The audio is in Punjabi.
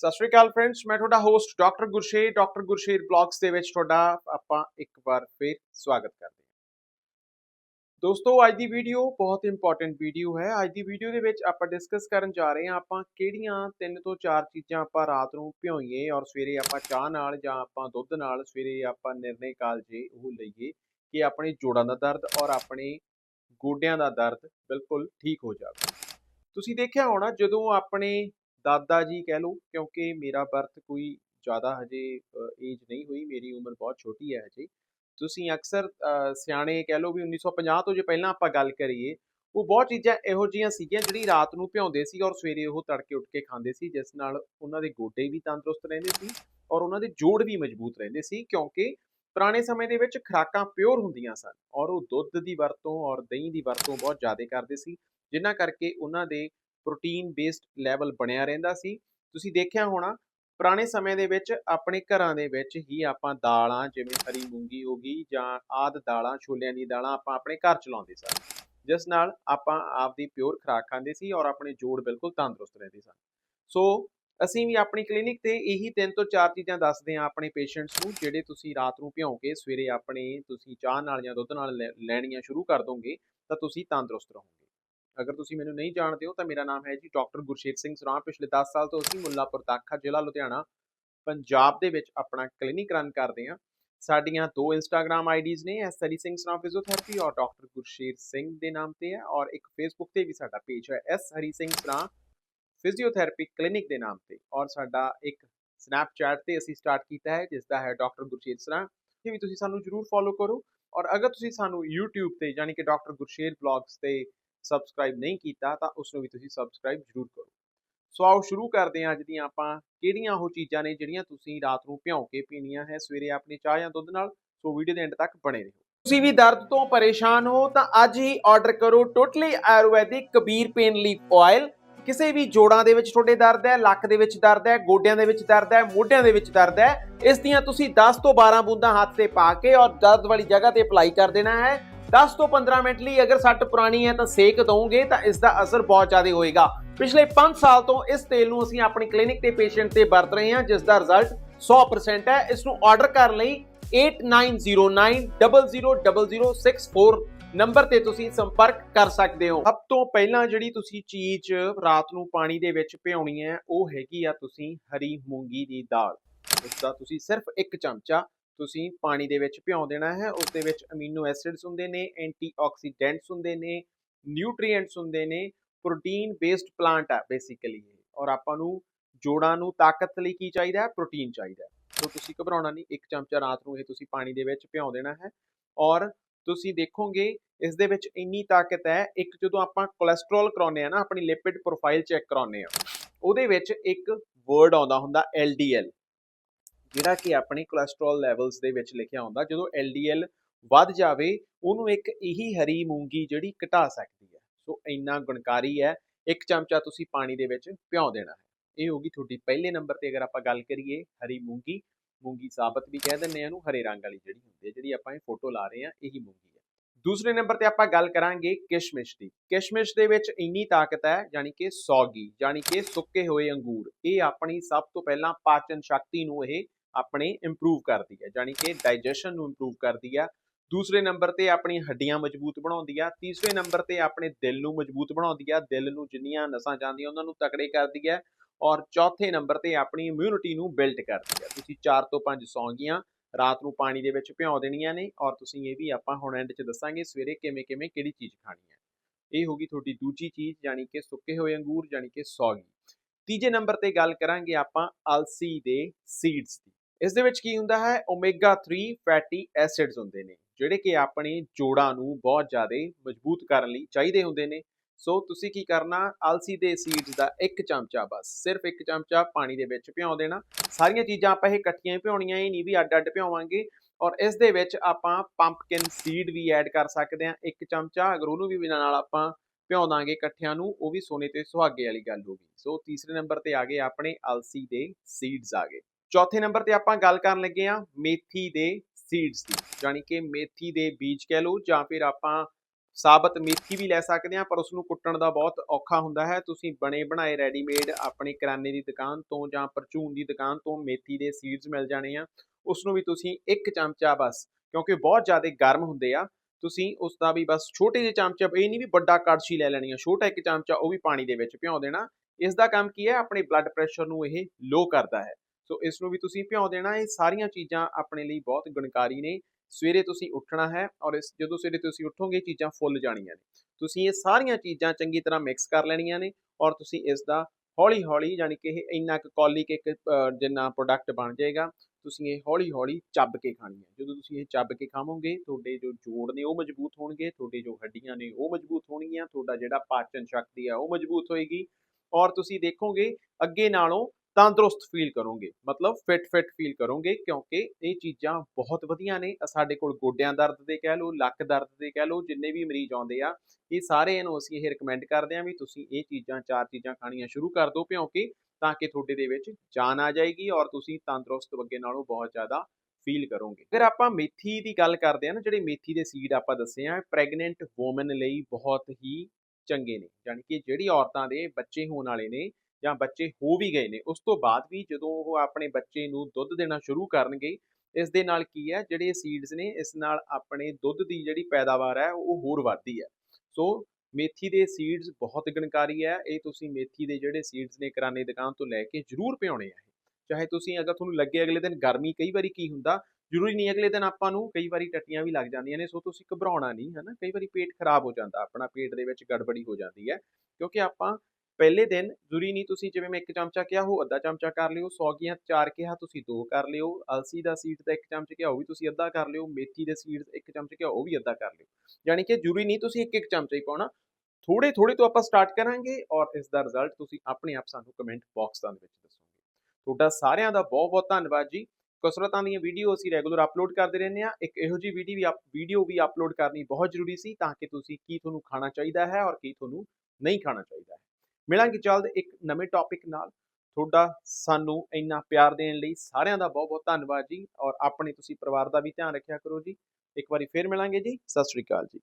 ਸਤਿ ਸ਼੍ਰੀ ਅਕਾਲ ਫਰੈਂਡਸ ਮੈਂ ਤੁਹਾਡਾ host doctor Gursher doctor Gursher blogs ਦੇ ਵਿੱਚ ਤੁਹਾਡਾ ਆਪਾਂ ਇੱਕ ਵਾਰ ਫੇਰ ਸਵਾਗਤ ਕਰਦੇ ਹਾਂ। ਦੋਸਤੋ, ਅੱਜ ਦੀ ਵੀਡੀਓ ਬਹੁਤ ਇੰਪੋਰਟੈਂਟ ਵੀਡੀਓ ਹੈ। ਅੱਜ ਦੀ ਵੀਡੀਓ ਦੇ ਵਿੱਚ ਆਪਾਂ ਡਿਸਕਸ ਕਰਨ ਜਾ ਰਹੇ ਹਾਂ ਆਪਾਂ ਕਿਹੜੀਆਂ ਤਿੰਨ ਤੋਂ ਚਾਰ ਚੀਜ਼ਾਂ ਆਪਾਂ ਰਾਤ ਨੂੰ ਭਿਓਈਏ ਔਰ ਸਵੇਰੇ ਆਪਾਂ ਚਾਹ ਨਾਲ ਜਾਂ ਆਪਾਂ ਦੁੱਧ ਨਾਲ ਸਵੇਰੇ ਆਪਾਂ ਨਿਰਣੇ ਕਾਲ ਜੇ ਉਹ ਲਈਏ ਕਿ ਆਪਣੇ ਜੋੜਾਂ ਦਾ ਦਰਦ ਔਰ ਆਪਣੇ ਗੋਡਿਆਂ ਦਾ ਦਰਦ ਬਿਲਕੁਲ ਠੀਕ ਹੋ ਜਾਵੇ। ਤੁਸੀਂ ਦੇਖਿਆ ਹੋਣਾ ਜਦੋਂ ਆਪਣੇ ਦਾਦਾ ਜੀ ਕਹਿ ਲਓ, ਕਿਉਂਕਿ ਮੇਰਾ ਬਰਥ ਕੋਈ ਜ਼ਿਆਦਾ ਹਜੇ ਏਜ ਨਹੀਂ ਹੋਈ, ਮੇਰੀ ਉਮਰ ਬਹੁਤ ਛੋਟੀ ਹੈ ਹਜੇ। ਤੁਸੀਂ ਅਕਸਰ ਸਿਆਣੇ ਕਹਿ ਲਓ ਵੀ 1950 ਤੋਂ ਜੇ ਪਹਿਲਾਂ ਆਪਾਂ ਗੱਲ ਕਰੀਏ, ਉਹ ਬਹੁਤ ਚੀਜ਼ਾਂ ਇਹੋ ਜਿਹੀਆਂ ਸੀਗੀਆਂ ਜਿਹੜੀ ਰਾਤ ਨੂੰ ਭਿਉਂਦੇ ਸੀ ਔਰ ਸਵੇਰੇ ਉਹ ਤੜਕੇ ਉੱਠ ਕੇ ਖਾਂਦੇ ਸੀ, ਜਿਸ ਨਾਲ ਉਹਨਾਂ ਦੇ ਗੋਡੇ ਵੀ ਤੰਦਰੁਸਤ ਰਹਿੰਦੇ ਸੀ ਔਰ ਉਹਨਾਂ ਦੇ ਜੋੜ ਵੀ ਮਜ਼ਬੂਤ ਰਹਿੰਦੇ ਸੀ, ਕਿਉਂਕਿ ਪੁਰਾਣੇ ਸਮੇਂ ਦੇ ਵਿੱਚ ਖੁਰਾਕਾਂ ਪਿਓਰ ਹੁੰਦੀਆਂ ਸਨ ਔਰ ਉਹ ਦੁੱਧ ਦੀ ਵਰਤੋਂ ਔਰ ਦਹੀਂ ਦੀ ਵਰਤੋਂ ਬਹੁਤ ਜ਼ਿਆਦਾ ਕਰਦੇ ਸੀ ਜਿਨ੍ਹਾਂ ਕਰਕੇ ਉਹਨਾਂ ਦੇ ਪ੍ਰੋਟੀਨ ਬੇਸਡ ਲੈਵਲ ਬਣਿਆ ਰਹਿੰਦਾ ਸੀ। ਤੁਸੀਂ ਦੇਖਿਆ ਹੋਣਾ, ਪੁਰਾਣੇ ਸਮੇਂ ਦੇ ਵਿੱਚ ਆਪਣੇ ਘਰਾਂ ਦੇ ਵਿੱਚ ਹੀ ਆਪਾਂ ਦਾਲਾਂ, ਜਿਵੇਂ ਹਰੀ ਮੂੰਗੀ ਹੋ ਗਈ ਜਾਂ ਆਦ ਦਾਲਾਂ, ਛੋਲਿਆਂ ਦੀ ਦਾਲਾਂ ਆਪਾਂ ਆਪਣੇ ਘਰ ਚਲਾਉਂਦੇ ਸਨ। ਜਿਸ ਨਾਲ ਆਪਾਂ ਆਪਦੀ ਪਿਓਰ ਖੁਰਾਕ ਖਾਂਦੇ ਸੀ ਔਰ ਆਪਣੇ ਜੋੜ ਬਿਲਕੁਲ ਤੰਦਰੁਸਤ ਰਹਿੰਦੇ ਸਨ। ਸੋ, ਅਸੀਂ ਵੀ ਆਪਣੀ ਕਲੀਨਿਕ ਤੇ ਇਹੀ ਤਿੰਨ ਤੋਂ ਚਾਰ ਚੀਜ਼ਾਂ ਦੱਸਦੇ ਹਾਂ ਆਪਣੇ ਪੇਸ਼ੈਂਟਸ ਨੂੰ, ਜਿਹੜੇ ਤੁਸੀਂ ਰਾਤ ਨੂੰ ਭਿਉਂ ਕੇ ਸਵੇਰੇ ਆਪਣੇ ਤੁਸੀਂ ਚਾਹ ਨਾਲ ਜਾਂ ਦੁੱਧ ਨਾਲ ਲੈ- ਲੈਣੀਆਂ ਸ਼ੁਰੂ ਕਰ ਦੋਗੇ, ਤਾਂ ਤੁਸੀਂ ਤੰਦਰੁਸਤ ਰਹੋਗੇ। ਅਗਰ ਤੁਸੀਂ ਮੈਨੂੰ ਨਹੀਂ ਜਾਣਦੇ ਹੋ ਤਾਂ ਮੇਰਾ ਨਾਮ ਹੈ ਜੀ ਡਾਕਟਰ ਗੁਰਸ਼ੇਰ ਸਿੰਘ ਸਰਾਂ ਪਿਛਲੇ 10 ਸਾਲ ਤੋਂ ਅਸੀਂ ਮੁੱਲਾਪੁਰ ਦਾਖਾ ਜ਼ਿਲ੍ਹਾ ਲੁਧਿਆਣਾ, ਪੰਜਾਬ ਦੇ ਵਿੱਚ ਆਪਣਾ ਕਲੀਨਿਕ ਰਨ ਕਰਦੇ ਹਾਂ। ਸਾਡੀਆਂ ਦੋ ਇੰਸਟਾਗ੍ਰam ਆਈਡੀਜ਼ ਨੇ, ਐਸ ਹਰੀ ਸਿੰਘ ਸਰਾਂ ਫਿਜ਼ੀਓਥੈਰੇਪੀ ਔਰ ਡਾਕਟਰ ਗੁਰਸ਼ੇਰ ਸਿੰਘ ਦੇ ਨਾਮ ਤੇ ਹੈ ਔਰ ਇੱਕ ਫੇਸਬੁੱਕ ਤੇ ਵੀ ਸਾਡਾ ਪੇਜ ਹੈ, S Hari Singh Sran physiotherapy clinic ਦੇ ਨਾਮ ਤੇ। ਔਰ ਸਾਡਾ ਇੱਕ ਸਨੈਪਚੈਟ ਤੇ ਅਸੀਂ ਸਟਾਰਟ ਕੀਤਾ ਹੈ ਜਿਸ ਦਾ ਹੈ ਡਾਕਟਰ ਗੁਰਸ਼ੇਰ ਸਰਾਂ ਇਹ ਵੀ ਤੁਸੀਂ ਸਾਨੂੰ ਜਰੂਰ ਫੋਲੋ ਕਰੋ। ਔਰ ਅਗਰ ਤੁਸੀਂ ਸਾਨੂੰ YouTube ਤੇ, ਯਾਨੀ ਕਿ ਡਾਕਟਰ ਗੁਰਸ਼ੇਰ ਬਲੌਗਸ ਤੇ ਸਬਸਕ੍ਰਾਈਬ ਨਹੀਂ ਕੀਤਾ ਤਾਂ ਉਸ ਨੂੰ ਵੀ ਤੁਸੀਂ ਸਬਸਕ੍ਰਾਈਬ ਜ਼ਰੂਰ ਕਰੋ। ਸੋ ਆਓ ਸ਼ੁਰੂ ਕਰਦੇ ਹਾਂ ਅੱਜ ਦੀਆਂ ਆਪਾਂ ਕਿਹੜੀਆਂ ਉਹ ਚੀਜ਼ਾਂ ਨੇ ਜਿਹੜੀਆਂ ਤੁਸੀਂ ਰਾਤ ਨੂੰ ਭਿਉਂ ਕੇ ਪੀਣੀਆਂ ਹੈ ਸਵੇਰੇ ਆਪਣੀ ਚਾਹ ਜਾਂ ਦੁੱਧ ਨਾਲ? ਸੋ ਵੀਡੀਓ ਦੇ ਐਂਡ ਤੱਕ ਬਣੇ ਰਹੋ। ਤੁਸੀਂ ਵੀ ਦਰਦ ਤੋਂ ਪਰੇਸ਼ਾਨ ਹੋ ਤਾਂ ਅੱਜ ਹੀ ਆਰਡਰ ਕਰੋ totally Ayurvedic Kabir pain leaf oil ਕਿਸੇ ਵੀ ਜੋੜਾਂ ਦੇ ਵਿੱਚ ਤੁਹਾਡੇ ਦਰਦ ਹੈ, ਲੱਕ ਦੇ ਵਿੱਚ ਦਰਦ ਹੈ, ਗੋਡਿਆਂ ਦੇ ਵਿੱਚ ਦਰਦ ਹੈ, ਮੋਢਿਆਂ ਦੇ ਵਿੱਚ ਦਰਦ ਹੈ, ਇਸ ਦੀਆਂ ਤੁਸੀਂ 10 ਤੋਂ 12 ਬੂੰਦਾਂ ਹੱਥ ਤੇ ਪਾ ਕੇ ਔਰ ਦਰਦ ਵਾਲੀ ਜਗ੍ਹਾ ਤੇ ਅਪਲਾਈ ਕਰ ਦੇਣਾ ਹੈ। 10 ਤੋਂ 15 ਮਿੰਟ ਲਈ ਅਗਰ ਸੱਟ ਪੁਰਾਣੀ ਹੈ ਤਾਂ ਸੇਕ ਦਵੋਗੇ ਤਾਂ ਇਸ ਦਾ ਅਸਰ ਬਹੁਤ ਜ਼ਿਆਦਾ ਹੋਏਗਾ। ਪਿਛਲੇ 5 ਸਾਲ ਤੋਂ ਇਸ ਤੇਲ ਨੂੰ ਅਸੀਂ ਆਪਣੀ ਕਲੀਨਿਕ ਤੇ ਪੇਸ਼ੈਂਟ ਤੇ ਵਰਤ ਰਹੇ ਹਾਂ, ਜਿਸ ਦਾ ਰਿਜ਼ਲਟ 100% ਹੈ। ਇਸ ਨੂੰ ਆਰਡਰ ਕਰਨ ਲਈ 8909000064 ਨੰਬਰ ਤੇ ਤੁਸੀਂ ਸੰਪਰਕ ਕਰ ਸਕਦੇ ਹੋ। ਸਭ ਤੋਂ ਪਹਿਲਾਂ ਜਿਹੜੀ ਤੁਸੀਂ ਚੀਜ਼ ਰਾਤ ਨੂੰ ਪਾਣੀ ਦੇ ਵਿੱਚ ਭਿਉਣੀ ਹੈ, ਉਹ ਹੈਗੀ ਆ ਤੁਸੀਂ ਹਰੀ ਮੂੰਗੀ ਦੀ ਦਾਲ। ਉਸ ਦਾ ਤੁਸੀਂ ਸਿਰਫ ਇੱਕ ਚਮਚਾ ਤੁਸੀਂ ਪਾਣੀ ਦੇ ਵਿੱਚ ਭਿਉਂ ਦੇਣਾ ਹੈ ਉਸ ਦੇ ਵਿੱਚ ਅਮੀਨੋ ਐਸਿਡਸ ਹੁੰਦੇ ਨੇ ਐਂਟੀਆਕਸੀਡੈਂਟਸ ਹੁੰਦੇ ਨੇ ਨਿਊਟ੍ਰੀਐਂਟਸ ਹੁੰਦੇ ਨੇ ਪ੍ਰੋਟੀਨ ਬੇਸਡ ਪਲਾਂਟ ਆ ਬੇਸਿਕਲੀ ਇਹ। ਔਰ ਆਪਾਂ ਨੂੰ ਜੋੜਾਂ ਨੂੰ ਤਾਕਤ ਲਈ ਕੀ ਚਾਹੀਦਾ ਹੈ? ਪ੍ਰੋਟੀਨ ਚਾਹੀਦਾ ਹੈ। ਸੋ ਤੁਸੀਂ ਘਬਰਾਉਣਾ ਨਹੀਂ, ਇੱਕ ਚਮਚਾ ਰਾਤ ਨੂੰ ਇਹ ਤੁਸੀਂ ਪਾਣੀ ਦੇ ਵਿੱਚ ਭਿਉਂ ਦੇਣਾ ਹੈ। ਔਰ ਤੁਸੀਂ ਦੇਖੋਗੇ, ਇਸ ਦੇ ਵਿੱਚ ਇੰਨੀ ਤਾਕਤ ਹੈ, ਇੱਕ ਜਦੋਂ ਆਪਾਂ ਕੋਲੇਸਟ੍ਰੋਲ ਕਰਾਉਂਦੇ ਆ ਨਾ, ਆਪਣੀ ਲਿਪਿਡ ਪ੍ਰੋਫਾਈਲ ਚੈੱਕ ਕਰਾਉਂਦੇ ਆ ਉਹਦੇ ਵਿੱਚ ਇੱਕ ਵਰਡ ਆਉਂਦਾ ਹੁੰਦਾ LDL ਜਿਹੜਾ ਕਿ ਆਪਣੇ ਕੋਲੇਸਟ੍ਰੋਲ ਲੈਵਲਸ ਦੇ ਵਿੱਚ ਲਿਖਿਆ ਹੁੰਦਾ, ਜਦੋਂ LDL ਵੱਧ ਜਾਵੇ, ਉਹਨੂੰ ਇੱਕ ਇਹੀ ਹਰੀ ਮੂੰਗੀ ਜਿਹੜੀ ਘਟਾ ਸਕਦੀ ਹੈ। ਸੋ ਇੰਨਾ ਗੁਣਕਾਰੀ ਹੈ, ਇੱਕ ਚਮਚਾ ਤੁਸੀਂ ਪਾਣੀ ਦੇ ਵਿੱਚ ਭਿਉਂ ਦੇਣਾ ਹੈ। ਇਹ ਹੋਗੀ ਤੁਹਾਡੀ ਪਹਿਲੇ ਨੰਬਰ ਤੇ, ਅਗਰ ਆਪਾਂ ਗੱਲ ਕਰੀਏ ਹਰੀ ਮੂੰਗੀ ਮੂੰਗੀ ਸਾਬਤ ਵੀ ਕਹਿ ਦਿੰਦੇ ਆ ਇਹਨੂੰ, ਹਰੇ ਰੰਗ ਵਾਲੀ ਜਿਹੜੀ ਹੁੰਦੀ ਹੈ, ਜਿਹੜੀ ਆਪਾਂ ਇਹ ਫੋਟੋ ਲਾ ਰਹੇ ਆ ਇਹੀ ਮੂੰਗੀ ਹੈ। ਦੂਸਰੇ ਨੰਬਰ ਤੇ ਆਪਾਂ ਗੱਲ ਕਰਾਂਗੇ ਕਿਸ਼ਮਿਸ਼ ਦੀ। ਕਿਸ਼ਮਿਸ਼ ਦੇ ਵਿੱਚ ਇੰਨੀ ਤਾਕਤ ਹੈ, ਯਾਨੀ ਕਿ ਸੌਗੀ, ਯਾਨੀ ਕਿ ਸੁੱਕੇ ਹੋਏ ਅੰਗੂਰ, ਇਹ ਆਪਣੀ ਸਭ ਤੋਂ ਪਹਿਲਾਂ ਪਾਚਨ ਸ਼ਕਤੀ ਨੂੰ ਇਹ ਆਪਣੇ ਇੰਪਰੂਵ ਕਰਦੀ ਹੈ ਯਾਨੀ ਕਿ ਡਾਈਜੈਸ਼ਨ ਨੂੰ ਇੰਪਰੂਵ ਕਰਦੀ ਆ। ਦੂਸਰੇ ਨੰਬਰ ਤੇ ਆਪਣੀ ਹੱਡੀਆਂ ਮਜ਼ਬੂਤ ਬਣਾਉਂਦੀ ਆ। ਤੀਸਰੇ ਨੰਬਰ ਤੇ ਆਪਣੇ ਦਿਲ ਨੂੰ ਮਜ਼ਬੂਤ ਬਣਾਉਂਦੀ ਆ। ਦਿਲ ਨੂੰ ਜਿੰਨੀਆਂ ਨਸਾਂ ਜਾਂਦੀਆਂ, ਉਹਨਾਂ ਨੂੰ ਤਕੜੇ ਕਰਦੀ ਹੈ ਔਰ ਚੌਥੇ ਨੰਬਰ ਤੇ ਆਪਣੀ ਇਮਿਊਨਿਟੀ ਨੂੰ ਬਿਲਡ ਕਰਦੀ ਹੈ ਤੁਸੀਂ 4 ਤੋਂ 5 ਸੌਂਗੀਆਂ, ਰਾਤ ਨੂੰ ਪਾਣੀ ਦੇ ਵਿੱਚ ਭਿਓ ਦੇਣੀਆਂ ਨੇ। ਔਰ ਤੁਸੀਂ ਇਹ ਵੀ ਆਪਾਂ ਹੁਣ ਐਂਡ 'ਚ ਦੱਸਾਂਗੇ ਸਵੇਰੇ ਕਿਵੇਂ ਕਿਵੇਂ ਕਿਹੜੀ ਚੀਜ਼ ਖਾਣੀ ਹੈ। ਇਹ ਹੋਗੀ ਤੁਹਾਡੀ ਦੂਜੀ ਚੀਜ਼ ਯਾਨੀ ਕਿ ਸੁੱਕੇ ਹੋਏ ਅੰਗੂਰ ਯਾਨੀ ਕਿ ਸੌਗੀ। ਤੀਜੇ ਨੰਬਰ ਤੇ ਗੱਲ ਕਰਾਂਗੇ ਆਪਾਂ ਅਲਸੀ ਦੇ ਸੀਡਸ ਦੀ। ਇਸ ਦੇ ਵਿੱਚ ਕੀ ਹੁੰਦਾ ਹੈ? ਓਮੇਗਾ 3 ਫੈਟੀ ਐਸਿਡਸ ਹੁੰਦੇ ਨੇ, ਜਿਹੜੇ ਕਿ ਆਪਣੇ ਜੋੜਾਂ ਨੂੰ ਬਹੁਤ ਜ਼ਿਆਦਾ ਮਜ਼ਬੂਤ ਕਰਨ ਲਈ ਚਾਹੀਦੇ ਹੁੰਦੇ ਨੇ। ਸੋ ਤੁਸੀਂ ਕੀ ਕਰਨਾ? ਆਲਸੀ ਦੇ ਸੀਡਸ ਦਾ ਇੱਕ ਚਮਚਾ ਬਸ, ਸਿਰਫ ਇੱਕ ਚਮਚਾ ਪਾਣੀ ਦੇ ਵਿੱਚ ਭਿਉਂ ਦੇਣਾ। ਸਾਰੀਆਂ ਚੀਜ਼ਾਂ ਆਪਾਂ ਇਹ ਇਕੱਠੀਆਂ ਹੀ ਭਿਉਣੀਆਂ, ਇਹ ਨਹੀਂ ਵੀ ਅੱਡ-ਅੱਡ ਭਿਉਵਾਂਗੇ। ਔਰ ਇਸ ਦੇ ਵਿੱਚ ਆਪਾਂ ਪੰਪਕਿਨ ਸੀਡ ਵੀ ਐਡ ਕਰ ਸਕਦੇ ਹਾਂ, ਇੱਕ ਚਮਚਾ। ਅਗਰ ਉਹਨੂੰ ਵੀ ਬਿਨਾਂ ਨਾਲ ਆਪਾਂ ਭਿਉਂ ਦਾਂਗੇ ਇਕੱਠਿਆਂ ਨੂੰ, ਉਹ ਵੀ ਸੋਨੇ ਤੇ ਸੁਹਾਗੇ ਵਾਲੀ ਗੱਲ ਹੋ ਗਈ। ਸੋ ਤੀਸਰੇ ਨੰਬਰ ਤੇ ਆ ਗਏ ਆਪਣੇ ਆਲਸੀ ਦੇ ਸੀਡਸ ਆ ਗਏ। ਚੌਥੇ ਨੰਬਰ ਤੇ ਆਪਾਂ ਗੱਲ ਕਰਨ ਲੱਗੇ ਆ ਮੇਥੀ ਦੇ ਸੀਡਸ ਦੀ ਯਾਨੀ ਕਿ ਮੇਥੀ ਦੇ ਬੀਜ ਕਹਿ ਲਓ ਜਾਂ ਫਿਰ ਆਪਾਂ ਸਾਬਤ ਮੇਥੀ ਵੀ ਲੈ ਸਕਦੇ ਆ ਪਰ ਉਸ ਨੂੰ ਕੁੱਟਣ ਦਾ ਬਹੁਤ ਔਖਾ ਹੁੰਦਾ ਹੈ। ਤੁਸੀਂ ਬਣੇ ਬਣਾਏ ਰੈਡੀਮੇਡ ਆਪਣੇ ਕਿਰਾਨੇ ਦੀ ਦੁਕਾਨ ਤੋਂ ਜਾਂ ਪਰਚੂਨ ਦੀ ਦੁਕਾਨ ਤੋਂ ਮੇਥੀ ਦੇ ਸੀਡਸ ਮਿਲ ਜਾਣੇ ਆ। ਉਸ ਨੂੰ ਵੀ ਤੁਸੀਂ ਇੱਕ ਚਮਚਾ ਬਸ, ਕਿਉਂਕਿ ਬਹੁਤ ਜ਼ਿਆਦਾ ਗਰਮ ਹੁੰਦੇ ਆ, ਤੁਸੀਂ ਉਸ ਦਾ ਵੀ ਬਸ ਛੋਟੇ ਜਿਹੇ ਚਮਚੇ, ਇਹ ਨਹੀਂ ਵੀ ਵੱਡਾ ਕੜਛੀ ਲੈ ਲੈਣੀ ਆ, ਛੋਟਾ ਇੱਕ ਚਮਚਾ ਉਹ ਵੀ ਪਾਣੀ ਦੇ ਵਿੱਚ ਭਿਉਂ ਦੇਣਾ। ਇਸ ਦਾ ਕੰਮ ਕੀ ਹੈ, ਆਪਣੇ ਬਲੱਡ ਪ੍ਰੈਸ਼ਰ ਨੂੰ ਇਹ ਲੋ ਕਰਦਾ ਹੈ। ਸੋ ਇਸ ਨੂੰ ਵੀ ਤੁਸੀਂ ਭਿਉਂ ਦੇਣਾ, ਇਹ ਸਾਰੀਆਂ ਚੀਜ਼ਾਂ ਆਪਣੇ ਲਈ ਬਹੁਤ ਗੁਣਕਾਰੀ ਨੇ। ਸਵੇਰੇ ਤੁਸੀਂ ਉੱਠਣਾ ਹੈ ਔਰ ਇਸ, ਜਦੋਂ ਸਵੇਰੇ ਤੁਸੀਂ ਉੱਠੋਗੇ ਚੀਜ਼ਾਂ ਫੁੱਲ ਜਾਣੀਆਂ ਨੇ। ਤੁਸੀਂ ਇਹ ਸਾਰੀਆਂ ਚੀਜ਼ਾਂ ਚੰਗੀ ਤਰ੍ਹਾਂ ਮਿਕਸ ਕਰ ਲੈਣੀਆਂ ਨੇ ਔਰ ਤੁਸੀਂ ਇਸ ਦਾ ਹੌਲੀ ਹੌਲੀ ਯਾਨੀ ਕਿ ਇਹ ਇੰਨਾ ਕੁ ਕੌਲੀ ਕਿ ਇੱਕ ਜਿੰਨਾ ਪ੍ਰੋਡਕਟ ਬਣ ਜਾਏਗਾ, ਤੁਸੀਂ ਇਹ ਹੌਲੀ ਹੌਲੀ ਚੱਬ ਕੇ ਖਾਣੀ ਹੈ ਜਦੋਂ ਤੁਸੀਂ ਇਹ ਚੱਬ ਕੇ ਖਾਵੋਗੇ, ਤੁਹਾਡੇ ਜੋ ਜੋੜ ਨੇ ਉਹ ਮਜ਼ਬੂਤ ਹੋਣਗੇ, ਤੁਹਾਡੇ ਜੋ ਹੱਡੀਆਂ ਨੇ ਉਹ ਮਜ਼ਬੂਤ ਹੋਣਗੀਆਂ, ਤੁਹਾਡਾ ਜਿਹੜਾ ਪਾਚਨ ਸ਼ਕਤੀ ਹੈ ਉਹ ਮਜ਼ਬੂਤ ਹੋਏਗੀ। ਔਰ ਤੁਸੀਂ ਦੇਖੋਗੇ, ਅੱਗੇ ਨਾਲੋਂ ਤੰਦਰੁਸਤ ਫੀਲ ਕਰੋਗੇ। ਮਤਲਬ ਫਿਟ ਫਿਟ ਫੀਲ ਕਰੋਗੇ ਕਿਉਂਕਿ ਇਹ ਚੀਜ਼ਾਂ ਬਹੁਤ ਵਧੀਆ ਨੇ। ਸਾਡੇ ਕੋਲ ਗੋਡਿਆਂ ਦਰਦ ਦੇ ਕਹਿ ਲਓ, ਲੱਕ ਦਰਦ ਦੇ ਕਹਿ ਲਓ, ਜਿੰਨੇ ਵੀ ਮਰੀਜ਼ ਆਉਂਦੇ ਆ, ਇਹ ਸਾਰੇ ਨੂੰ ਅਸੀਂ ਇਹ ਰਿਕਮੈਂਡ ਕਰਦੇ ਹਾਂ ਵੀ ਤੁਸੀਂ ਇਹ ਚੀਜ਼ਾਂ, ਚਾਰ ਚੀਜ਼ਾਂ ਖਾਣੀਆਂ ਸ਼ੁਰੂ ਕਰ ਦਿਓ ਭਿਉਂਕੇ ਤਾਂ ਕਿ ਤੁਹਾਡੇ ਦੇ ਵਿੱਚ ਜਾਨ ਆ ਜਾਏਗੀ ਔਰ ਤੁਸੀਂ ਤੰਦਰੁਸਤ ਅੱਗੇ ਨਾਲੋਂ ਬਹੁਤ ਜ਼ਿਆਦਾ ਫੀਲ ਕਰੋਗੇ। ਅਗਰ ਆਪਾਂ ਮੇਥੀ ਦੀ ਗੱਲ ਕਰਦੇ ਆ ਨਾ, ਜਿਹੜੇ ਮੇਥੀ ਦੇ ਸੀਡ ਆਪਾਂ ਦੱਸੇ ਆ ਪ੍ਰੈਗਨੈਂਟ ਔਮਨ ਲਈ ਬਹੁਤ ਹੀ ਚੰਗੇ ਨੇ। ਯਾਨੀ ਕਿ ਜਿਹੜੀ ਔਰਤਾਂ ਦੇ ਬੱਚੇ ਹੋਣ ਵਾਲੇ ਨੇ ਜਾਂ ਬੱਚੇ ਹੋ ਵੀ ਗਏ ਨੇ, ਉਸ ਤੋਂ ਬਾਅਦ ਵੀ ਜਦੋਂ ਉਹ ਆਪਣੇ ਬੱਚੇ ਨੂੰ ਦੁੱਧ ਦੇਣਾ ਸ਼ੁਰੂ ਕਰਨਗੇ, ਇਸ ਦੇ ਨਾਲ ਕੀ ਹੈ, ਜਿਹੜੇ ਸੀਡਸ ਨੇ, ਇਸ ਨਾਲ ਆਪਣੇ ਦੁੱਧ ਦੀ ਜਿਹੜੀ ਪੈਦਾਵਾਰ ਹੈ, ਉਹ ਹੋਰ ਵੱਧਦੀ ਹੈ। ਸੋ ਮੇਥੀ ਦੇ ਸੀਡਸ ਬਹੁਤ ਗੁਣਕਾਰੀ ਹੈ, ਇਹ ਤੁਸੀਂ ਮੇਥੀ ਦੇ ਜਿਹੜੇ ਸੀਡਸ ਨੇ ਕਿਰਾਨੇ ਦੁਕਾਨ ਤੋਂ ਲੈ ਕੇ ਜ਼ਰੂਰ ਭਿਉਣੇ ਆ ਚਾਹੇ ਤੁਸੀਂ ਅਗਰ ਤੁਹਾਨੂੰ ਲੱਗੇ ਅਗਲੇ ਦਿਨ ਗਰਮੀ ਕਈ ਵਾਰੀ ਕੀ ਹੁੰਦਾ, ਜ਼ਰੂਰੀ ਨਹੀਂ ਅਗਲੇ ਦਿਨ ਆਪਾਂ ਨੂੰ ਕਈ ਵਾਰੀ ਟੱਟੀਆਂ ਵੀ ਲੱਗ ਜਾਂਦੀਆਂ ਨੇ, ਸੋ ਤੁਸੀਂ ਘਬਰਾਉਣਾ ਨਹੀਂ ਹੈ ਨਾ ਕਈ ਵਾਰੀ ਪੇਟ ਖਰਾਬ ਹੋ ਜਾਂਦਾ, ਆਪਣਾ ਪੇਟ ਦੇ ਵਿੱਚ ਗੜਬੜੀ ਹੋ ਜਾਂਦੀ ਹੈ, ਕਿਉਂਕਿ ਆਪਾਂ ਪਹਿਲੇ ਦਿਨ ਜ਼ਰੂਰੀ ਨਹੀਂ ਤੁਸੀਂ ਜਿਵੇਂ ਮੈਂ ਇੱਕ ਚਮਚਾ ਕਿਹਾ, ਉਹ ਅੱਧਾ ਚਮਚਾ ਕਰ ਲਿਓ ਸੌਗੀਆਂ ਚਾਰ ਕਿਹਾ, ਤੁਸੀਂ ਦੋ ਕਰ ਲਿਓ, ਅਲਸੀ ਦਾ ਸੀਡ ਦਾ ਇੱਕ ਚਮਚ ਕਿਹਾ, ਉਹ ਵੀ ਤੁਸੀਂ ਅੱਧਾ ਕਰ ਲਿਓ, ਮੇਥੀ ਦੇ ਸੀਡਸ ਇੱਕ ਚਮਚ ਕਿਹਾ, ਉਹ ਵੀ ਅੱਧਾ ਕਰ ਲਿਓ। ਯਾਨੀ ਕਿ ਜ਼ਰੂਰੀ ਨਹੀਂ ਤੁਸੀਂ ਇੱਕ ਇੱਕ ਚਮਚਾ ਹੀ ਪਾਉਣਾ ਥੋੜੇ ਥੋੜੇ ਤੋਂ ਆਪਾਂ ਸਟਾਰਟ ਕਰਾਂਗੇ ਔਰ ਇਸ ਦਾ ਰਿਜ਼ਲਟ ਤੁਸੀਂ ਆਪਣੇ ਆਪ ਸਾਨੂੰ ਕਮੈਂਟ ਬਾਕਸਾਂ ਦੇ ਵਿੱਚ ਦੱਸੋਗੇ। ਤੁਹਾਡਾ ਸਾਰਿਆਂ ਦਾ ਬਹੁਤ ਬਹੁਤ ਧੰਨਵਾਦ ਜੀ। ਕਸਰਤਾਂ ਦੀਆਂ ਵੀਡੀਓ ਅਸੀਂ ਰੈਗੂਲਰ ਅਪਲੋਡ ਕਰਦੇ ਰਹਿੰਦੇ ਆ ਇੱਕ ਇਹੋ ਜਿਹੀ ਵੀਡੀਓ ਵੀ ਵੀਡੀਓ ਵੀ ਅਪਲੋਡ ਕਰਨੀ ਬਹੁਤ ਜ਼ਰੂਰੀ ਸੀ ਤਾਂ ਕਿ ਤੁਸੀਂ ਕੀ ਤੁਹਾਨੂੰ ਖਾਣਾ ਚਾਹੀਦਾ ਹੈ ਔਰ ਕੀ ਤੁਹਾਨੂੰ ਨਹੀਂ ਖਾਣਾ ਚਾਹੀਦਾ ਹੈ। ਮਿਲਾਂਗੇ ਜਲਦ ਇੱਕ ਨਵੇਂ ਟੌਪਿਕ ਨਾਲ। ਤੁਹਾਡਾ ਸਾਨੂੰ ਇੰਨਾ ਪਿਆਰ ਦੇਣ ਲਈ ਸਾਰਿਆਂ ਦਾ ਬਹੁਤ ਬਹੁਤ ਧੰਨਵਾਦ ਜੀ। ਔਰ ਆਪਣੇ ਤੁਸੀਂ ਪਰਿਵਾਰ ਦਾ ਵੀ ਧਿਆਨ ਰੱਖਿਆ ਕਰੋ ਜੀ। ਇੱਕ ਵਾਰੀ ਫੇਰ ਮਿਲਾਂਗੇ ਜੀ। ਸਤਿ ਸ਼੍ਰੀ ਅਕਾਲ ਜੀ।